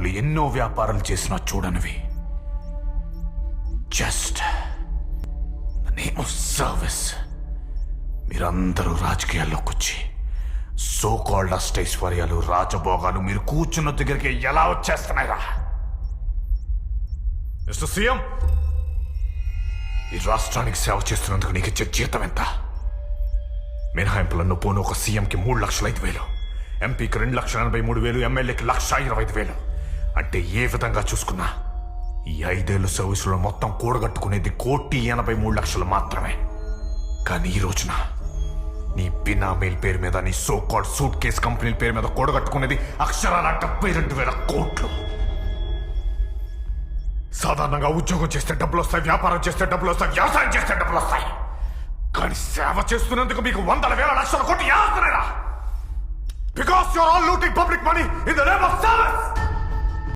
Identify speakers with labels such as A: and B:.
A: చక్రవర్తులు ఎన్నో వ్యాపారాలు చేసినా చూడనివి. జస్ట్ నేమ్ ఆఫ్ సర్వీస్ మీరందరూ రాజకీయాల్లోకి వచ్చి సో కాల్డ్ అష్టైశ్వర్యాలు రాజభోగాలు మీరు కూర్చున్న దగ్గరికి ఎలా వచ్చేస్తున్నాయిరా? మిస్టర్ సీఎం ఈ రాష్ట్రానికి సేవ చేస్తున్నందుకు నీకు ఇచ్చే జీతం ఎంత? మినహాయింపులను పోను ఒక సీఎంకి మూడు లక్షల ఐదు వేలు ఎంపీకి రెండు లక్షల ఎనభై మూడు వేలు ఎమ్మెల్యేకి లక్ష ఇరవై ఐదు వేలు. అంటే ఏ విధంగా చూసుకున్నా ఈ ఐదేళ్ళు సర్వీసులో మొత్తం కూడగట్టుకునేది కోటి ఎనభై మూడు లక్షలు మాత్రమే. కానీ ఈ రోజున నీ బినామీల పేరు మీద నీ సో కాల్డ్ సూట్ కేస్ కంపెనీల పేరు మీద కూడగట్టుకునేది అక్షరాల డెబ్బై రెండు వేల కోట్లు. సాధారణంగా ఉద్యోగం చేస్తే డబ్బులు వస్తాయి వ్యాపారం చేస్తే డబ్బులు వస్తాయి వ్యవసాయం చేస్తే డబ్బులు వస్తాయి. కానీ సేవ చేస్తున్నందుకు మీకు వందల వేల లక్షల కోట్లు ఎలా because you are all looting public money in the name of service